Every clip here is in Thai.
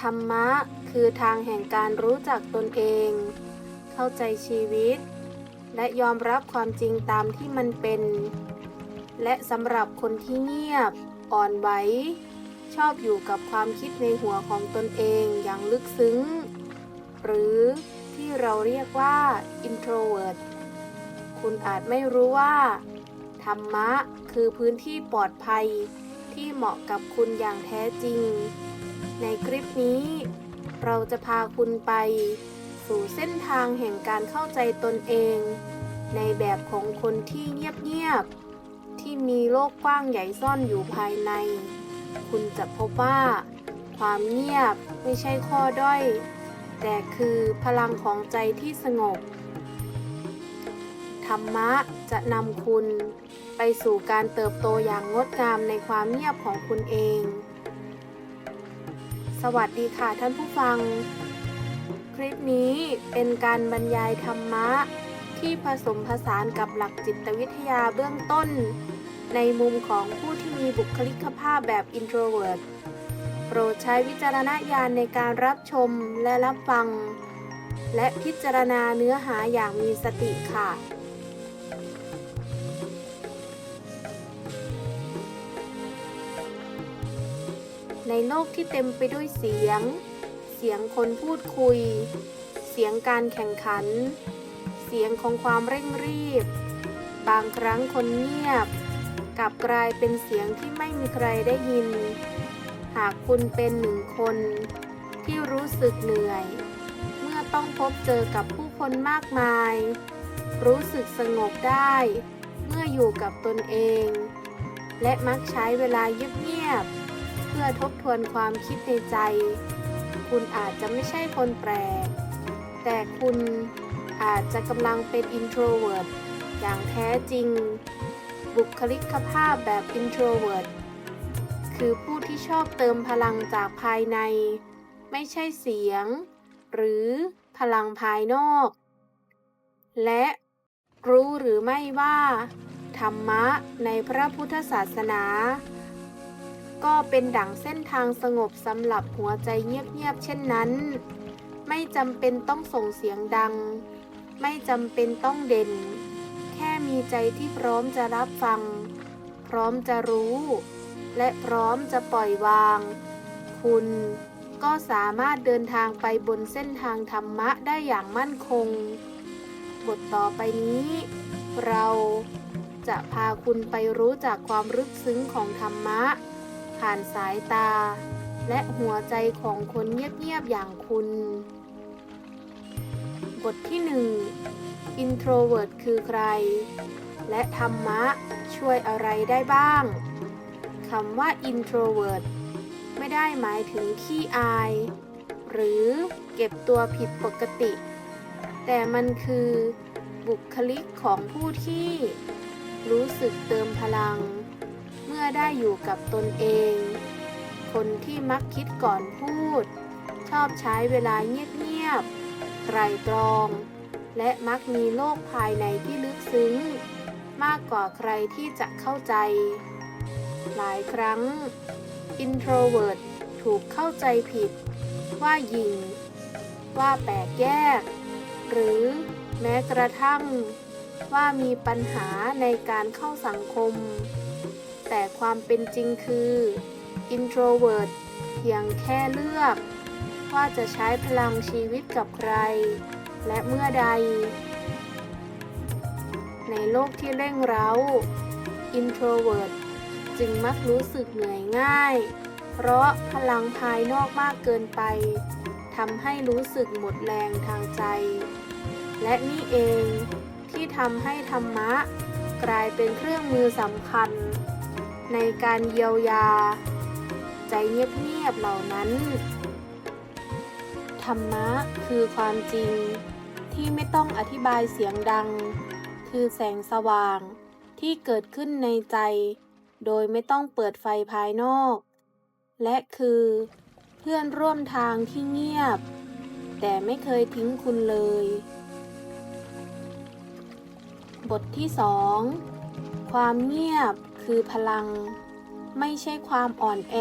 ธรมะคือทางแห่งการรู้จักตนเอง เข้าใจชีวิต และยอมรับความจริงตามที่มันเป็น และสำหรับคนที่เงียบ อ่อนไหว ชอบอยู่กับความคิดในหัวของตนเองอย่างลึกซึ้ง หรือที่เราเรียกว่า introvert คุณอาจไม่รู้ว่า ธรรมะคือพื้นที่ปลอดภัยที่เหมาะกับคุณอย่างแท้จริง ในคลิปนี้ เราจะพาคุณไป สู่เส้นทางแห่งการเข้าใจตนเอง ในแบบของคนที่เงียบๆที่มีโลกกว้างใหญ่ซ่อนอยู่ภายใน คุณจะพบว่า ความเงียบไม่ใช่ข้อด้อย แต่คือพลังของใจที่สงบ ธรรมะจะนำคุณ ไปสู่การเติบโตอย่างงดงามในความเงียบของคุณเอง สวัสดีค่ะท่านผู้ฟัง คลิปนี้เป็นการบรรยายธรรมะ ที่ผสมผสานกับหลักจิตวิทยาเบื้องต้น ในมุมของผู้ที่มีบุคลิกภาพแบบ introvert โปรดใช้วิจารณญาณในการรับชมและรับฟัง และพิจารณาเนื้อหาอย่างมีสติค่ะ ในโลกที่เต็มไปด้วยเสียง เสียงคนพูดคุย เสียงการแข่งขัน เสียงของความเร่งรีบ บางครั้งคนเงียบ กลับกลายเป็นเสียงที่ไม่มีใครได้ยิน หากคุณเป็นหนึ่งคน ที่รู้สึกเหนื่อย เมื่อต้องพบเจอกับผู้คนมากมาย รู้สึกสงบได้ เมื่ออยู่กับตนเอง และมักใช้เวลาเงียบๆ เพื่อทบทวนความคิดในใจ คุณอาจจะไม่ใช่คนแปลก แต่คุณอาจจะกำลังเป็น introvert อย่างแท้จริง บุคลิกภาพแบบ introvert คือผู้ที่ชอบเติมพลังจากภายใน ไม่ใช่เสียง หรือพลังภายนอก และรู้หรือไม่ว่า ธรรมะในพระพุทธศาสนา ก็เป็นดั่งเส้นทางสงบสำหรับหัวใจเงียบๆเช่นนั้น ไม่จำเป็นต้องส่งเสียงดัง ไม่จำเป็นต้องเด่น แค่มีใจที่พร้อมจะรับฟัง พร้อมจะรู้ และพร้อมจะปล่อยวาง คุณก็สามารถเดินทางไปบนเส้นทางธรรมะได้อย่างมั่นคง บทต่อไปนี้ เราจะพาคุณไปรู้จักความลึกซึ้งของธรรมะ ผ่านสายตา และหัวใจของคนเงียบๆอย่างคุณ บทที่ 1 Introvert คือใคร และธรรมะช่วยอะไรได้บ้างคำว่า introvert ไม่ได้หมายถึงขี้อาย หรือเก็บตัวผิดปกติ แต่มันคือบุคลิกของผู้ที่ รู้สึกเติมพลัง อได้อยู่กับตนเอง คนที่มักคิดก่อนพูด ชอบใช้เวลาเงียบๆไตรตรอง และมักมีโลกภายในที่ลึกซึ้ง มากกว่าใครที่จะเข้าใจ หลายครั้ง introvert ถูกเข้าใจผิด ว่าหยิงว่าแปลกแยก หรือแม้กระทั่งว่ามีปัญหาในการเข้าสังคม แต่ความเป็นจริงคือ introvert เพียงแค่เลือก ว่าจะใช้พลังชีวิตกับใคร และเมื่อใด ในโลกที่เร่งเร้า introvert จึงมักรู้สึกเหนื่อยง่าย เพราะพลังภายนอกมากเกินไปทำให้รู้สึกหมดแรงทางใจ และนี่เองที่ทำให้ธรรมะ กลายเป็นเครื่องมือสำคัญ ในการเยียวยา ใจเงียบๆเหล่านั้น ธรรมะคือความจริงที่ไม่ต้องอธิบายเสียงดัง คือแสงสว่างที่เกิดขึ้นในใจ โดยไม่ต้องเปิดไฟภายนอก และคือ เพื่อนร่วมทางที่เงียบ แต่ไม่เคยทิ้งคุณเลย บทที่สองความเงียบ คือพลัง ไม่ใช่ความอ่อนแอ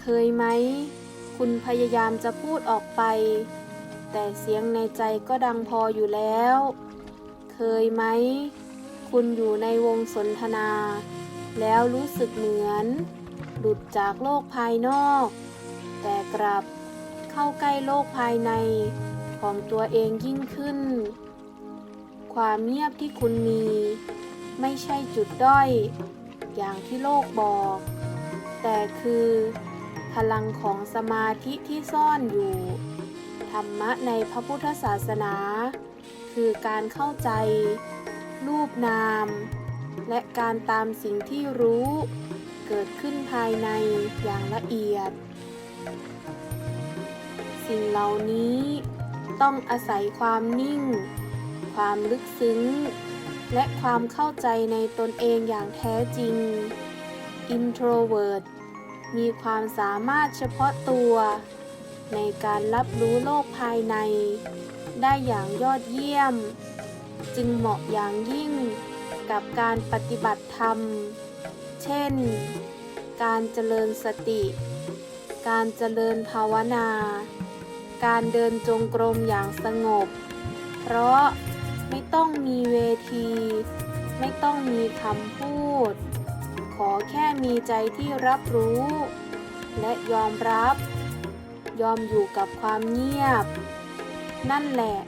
เคยไหม คุณพยายามจะพูดออกไป แต่เสียงในใจก็ดังพออยู่แล้ว เคยไหม คุณอยู่ในวงสนทนา แล้วรู้สึกเหมือน หลุดจากโลกภายนอก แต่กลับเข้าใกล้โลกภายในของตัวเองยิ่งขึ้น ความเงียบที่คุณมี ไม่ใช่จุดด้อย อย่างที่โลกบอก แต่คือ พลังของสมาธิที่ซ่อนอยู่ ธรรมะในพระพุทธศาสนา คือการเข้าใจ รูปนาม และการตามสิ่งที่รู้ เกิดขึ้นภายในอย่างละเอียด สิ่งเหล่านี้ต้องอาศัยความนิ่ง ความลึกซึ้ง และความเข้าใจในตนเองอย่างแท้จริง Introvert มีความสามารถเฉพาะตัว ในการรับรู้โลกภายใน ได้อย่างยอดเยี่ยม จึงเหมาะอย่างยิ่งกับการปฏิบัติธรรม เช่น การเจริญสติ การเจริญภาวนา การเดินจงกรมอย่างสงบ เพราะ ไม่ต้องมีเวที ไม่ต้องมีคำพูด ขอแค่มีใจที่รับรู้ และยอมรับ ยอมอยู่กับความเงียบ นั่นแหละ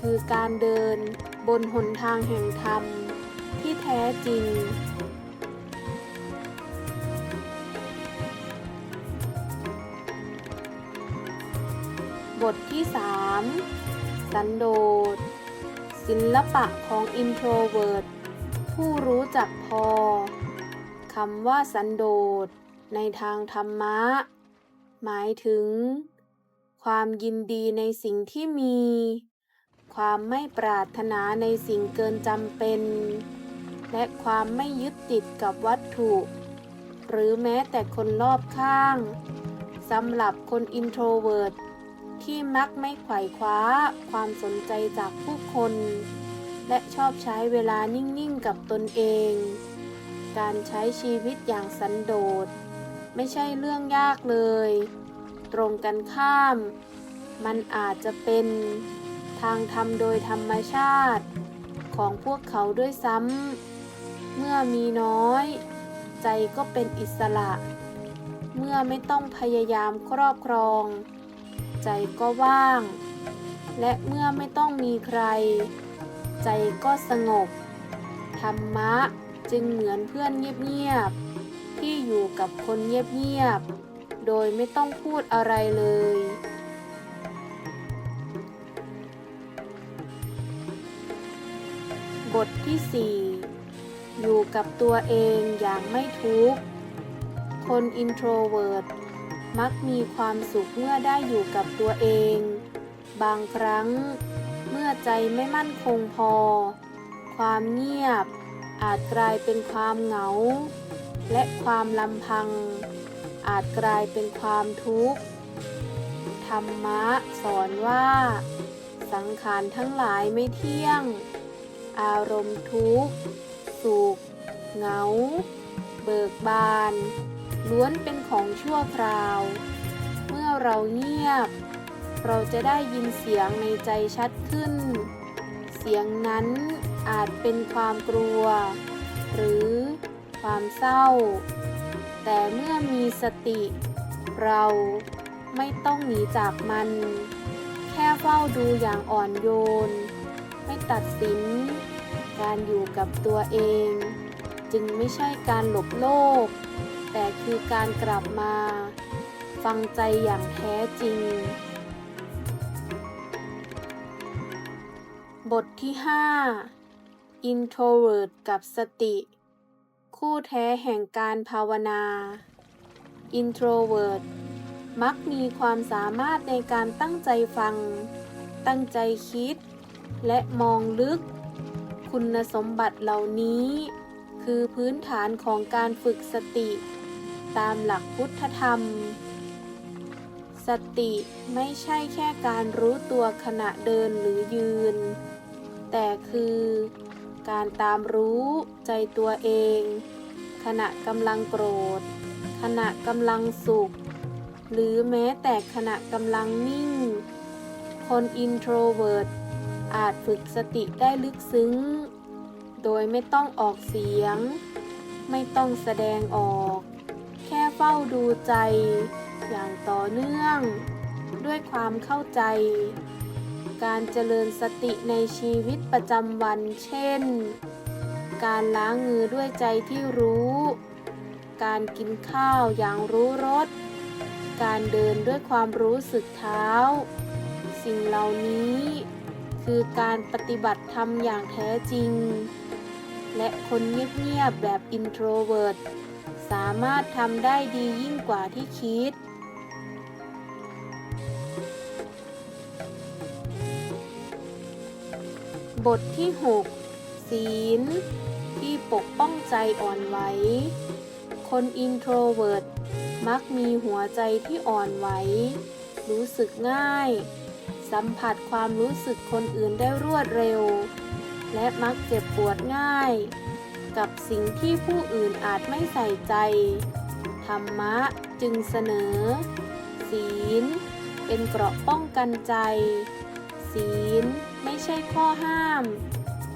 คือการเดินบนหนทางแห่งธรรมที่แท้จริงบทที่ 3 สันโดษ ศิลปะของ introvert ผู้รู้จักพอคำว่าสันโดษในทางธรรมะ หมายถึง ความยินดีในสิ่งที่มี ความไม่ปรารถนาในสิ่งเกินจำเป็น และความไม่ยึดติดกับวัตถุ หรือแม้แต่คนรอบข้างสำหรับคน introvert ที่ ที่มักไม่ไขว่คว้าความสนใจจากผู้คน และชอบใช้เวลานิ่งๆกับตนเอง การใช้ชีวิตอย่างสันโดษ ไม่ใช่เรื่องยากเลย ตรงกันข้าม มันอาจจะเป็นทางทำโดยธรรมชาติของพวกเขาด้วยซ้ำ เมื่อมีน้อย ใจก็เป็นอิสระ เมื่อไม่ต้องพยายามครอบครอง ใจก็ว่าง และเมื่อไม่ต้องมีใคร ใจก็สงบ ธรรมะจึงเหมือนเพื่อนเงียบๆ ที่อยู่กับคนเงียบๆ โดยไม่ต้องพูดอะไรเลย บทที่ 4 อยู่กับตัวเองอย่างไม่ทุกข์ คน introvert มักมีความสุขเมื่อได้อยู่กับตัวเอง บางครั้ง เมื่อใจไม่มั่นคงพอ ความเงียบ อาจกลายเป็นความเหงา และความลำพัง อาจกลายเป็นความทุกข์ ธรรมะสอนว่า สังขารทั้งหลายไม่เที่ยง อารมณ์ทุกข์ สุข เหงา เบิกบาน ล้วนเป็นของชั่วคราว เมื่อเราเงียบ เราจะได้ยินเสียงในใจชัดขึ้น เสียงนั้นอาจเป็นความกลัว หรือความเศร้า แต่เมื่อมีสติ เราไม่ต้องหนีจากมัน แค่เฝ้าดูอย่างอ่อนโยน ไม่ตัดสิน การอยู่กับตัวเอง จึงไม่ใช่การหลบโลก แต่คือการกลับมา ฟังใจอย่างแท้จริง บทที่ 5 Introvert กับสติ คู่แท้แห่งการภาวนา Introvert มักมีความสามารถในการตั้งใจฟัง ตั้งใจคิด และมองลึก คุณสมบัติเหล่านี้ คือพื้นฐานของการฝึกสติ ตามหลักพุทธธรรม สติไม่ใช่แค่การรู้ตัวขณะเดินหรือยืน แต่คือการตามรู้ใจตัวเอง ขณะกำลังโกรธ ขณะกำลังสุข หรือแม้แต่ขณะกำลังนิ่ง คนอินโทรเวิร์ตอาจฝึกสติได้ลึกซึ้ง โดยไม่ต้องออกเสียง ไม่ต้องแสดงออก เฝ้าดูใจ อย่างต่อเนื่อง ด้วยความเข้าใจ การเจริญสติในชีวิตประจำวัน เช่น การล้างมือด้วยใจที่รู้ การกินข้าวอย่างรู้รส การเดินด้วยความรู้สึกเท้า สิ่งเหล่านี้คือการปฏิบัติธรรมอย่างแท้จริง และคนเงียบๆแบบอินโทรเวิร์ตามารถทำได้ดียิ่งกว่าที่คิด บทที่ 6 ศีล ที่ปกป้องใจอ่อนไหว คนอินโทรเวิร์ตมักมีหัวใจที่อ่อนไหว รู้สึกง่าย สัมผัสความรู้สึกคนอื่นได้รวดเร็ว และมักเจ็บปวดง่าย กับสิ่งที่ผู้อื่นอาจไม่ใส่ใจ ธรรมะจึงเสนอ ศีล เป็นเกราะป้องกันใจ ศีลไม่ใช่ข้อห้าม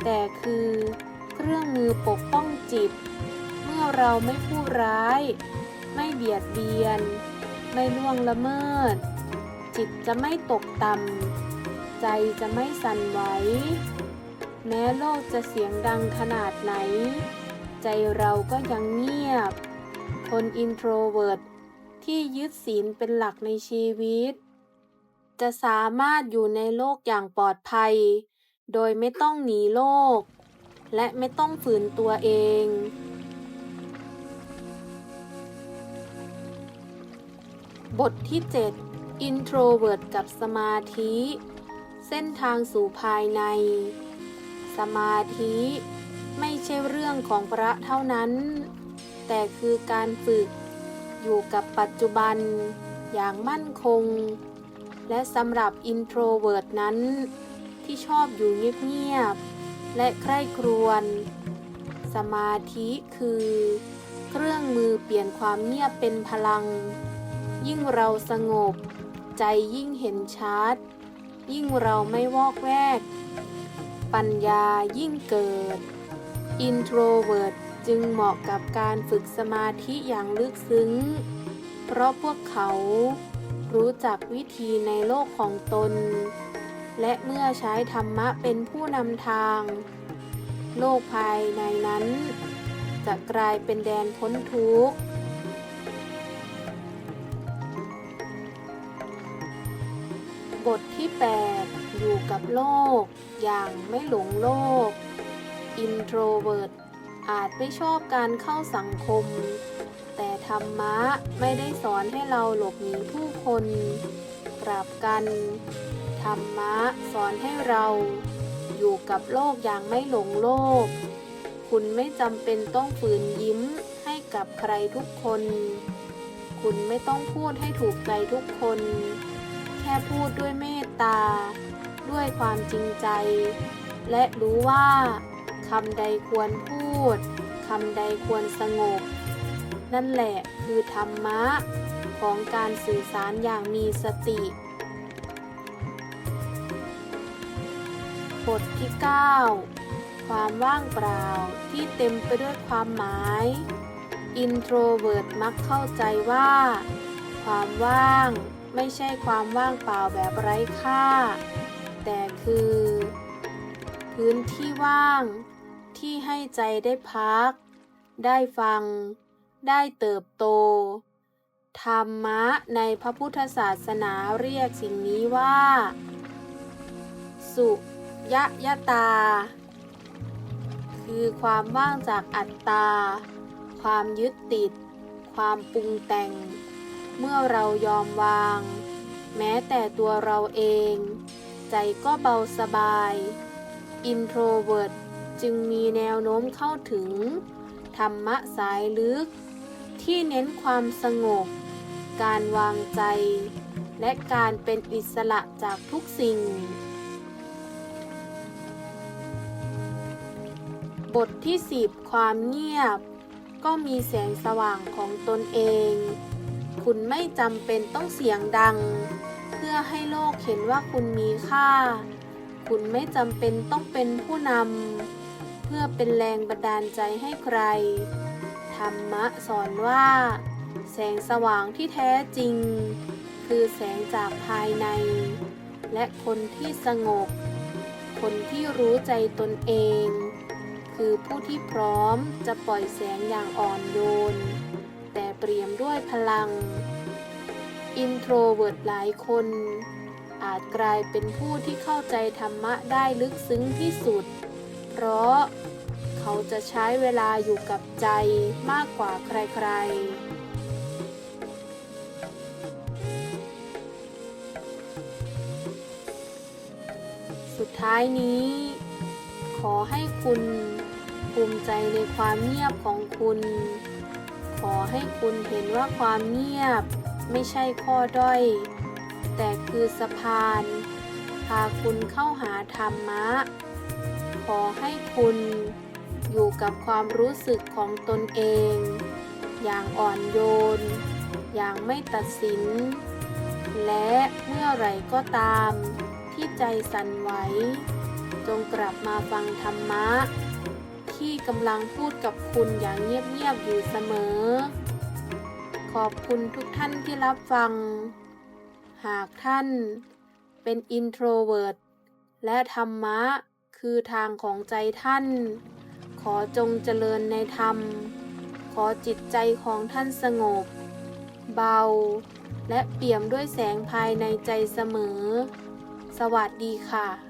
แต่คือเครื่องมือปกป้องจิต เมื่อเราไม่พูดร้าย ไม่เบียดเบียน ไม่ล่วงละเมิด จิตจะไม่ตกต่ำใจจะไม่สั่นไหว แม้โลกจะเสียงดังขนาดไหน ใจเราก็ยังเงียบ คนอินโทรเวิร์ตที่ยึดศีลเป็นหลักในชีวิต จะสามารถอยู่ในโลกอย่างปลอดภัย โดยไม่ต้องหนีโลก และไม่ต้องฝืนตัวเอง บทที่ 7 Introvert กับสมาธิ เส้นทางสู่ภายใน สมาธิ ไม่ใช่เรื่องของพระเท่านั้น แต่คือการฝึกอยู่กับปัจจุบันอย่างมั่นคง และสำหรับ Introvert นั้น ที่ชอบอยู่เงียบๆและใคร่ครวญสมาธิคือ เครื่องมือเปลี่ยนความเงียบเป็นพลัง ยิ่งเราสงบ ใจยิ่งเห็นชัดยิ่งเราไม่วอกแวก ปัญญายิ่งเกิด Introvert จึงเหมาะกับการฝึกสมาธิอย่างลึกซึ้ง เพราะพวกเขารู้จักวิธีในโลกของตน และเมื่อใช้ธรรมะเป็นผู้นำทาง โลกภายในนั้น จะกลายเป็นแดนพ้นทุกข์ อยู่กับโลก อย่างไม่หลงโลก Introvert อาจไม่ชอบการเข้าสังคม แต่ธรรมะไม่ได้สอนให้เราหลบหนีผู้คนกลับกัน ธรรมะสอนให้เราอยู่กับโลกอย่างไม่หลงโลก คุณไม่จำเป็นต้องฝืนยิ้มให้กับใครทุกคน คุณไม่ต้องพูดให้ถูกใจทุกคน แค่พูดด้วยเมตตา ด้วยความจริงใจ และรู้ว่าคำใดควรพูดคำใดควรสงบ นั่นแหละคือธรรมะของการสื่อสารอย่างมีสติบทที่ 9 ความว่างเปล่าที่เต็มไปด้วยความหมาย Introvert มักเข้าใจว่า ความว่างไม่ใช่ความว่างเปล่าแบบไร้ค่า แต่คือ พื้นที่ว่างที่ให้ใจได้พัก ได้ฟัง ได้เติบโต ธรรมะในพระพุทธศาสนาเรียกสิ่งนี้ว่า สุยะยะตา คือความว่างจากอัตตา ความยึดติด ความปรุงแต่ง เมื่อเรายอมวาง แม้แต่ตัวเราเอง ใจก็เบาสบาย Introvert จึงมีแนวโน้มเข้าถึง ธรรมะสายลึก ที่เน้นความสงบ การวางใจ และการเป็นอิสระจากทุกสิ่ง บทที่10ความเงียบ ก็มีแสงสว่างของตนเอง คุณไม่จำเป็นต้องเสียงดัง พื่อให้โลกเห็นว่าคุณมีค่า คุณไม่จำเป็นต้องเป็นผู้นำ เพื่อเป็นแรงบันดาลใจให้ใคร ธรรมะสอนว่า แสงสว่างที่แท้จริง คือแสงจากภายใน และคนที่สงบ คนที่รู้ใจตนเอง คือผู้ที่พร้อมจะปล่อยแสงอย่างอ่อนโยน แต่เปรียมด้วยพลัง อินโทรเวิร์ดหลายคน อาจกลายเป็นผู้ที่เข้าใจธรรมะได้ลึกซึ้งที่สุด เพราะเขาจะใช้เวลาอยู่กับใจมากกว่าใครๆสุดท้ายนี้ ขอให้คุณภูมิใจในความเงียบของคุณ ขอให้คุณเห็นว่าความเงียบ ไม่ใช่ข้อด้อย แต่คือสะพาน พาคุณเข้าหาธรรมะ ขอให้คุณอยู่กับความรู้สึกของตนเอง อย่างอ่อนโยน อย่างไม่ตัดสิน และเมื่อไหร่ก็ตามที่ใจสั่นไหว จงกลับมาฟังธรรมะ ที่กำลังพูดกับคุณอย่างเงียบๆอยู่เสมอ ขอบคุณทุกท่านที่รับฟัง หากท่านเป็นอินโทรเวิร์ตและธรรมะคือทางของใจท่าน ขอจงเจริญในธรรม ขอจิตใจของท่านสงบ เบา และเปี่ยมด้วยแสงภายในใจเสมอ สวัสดีค่ะ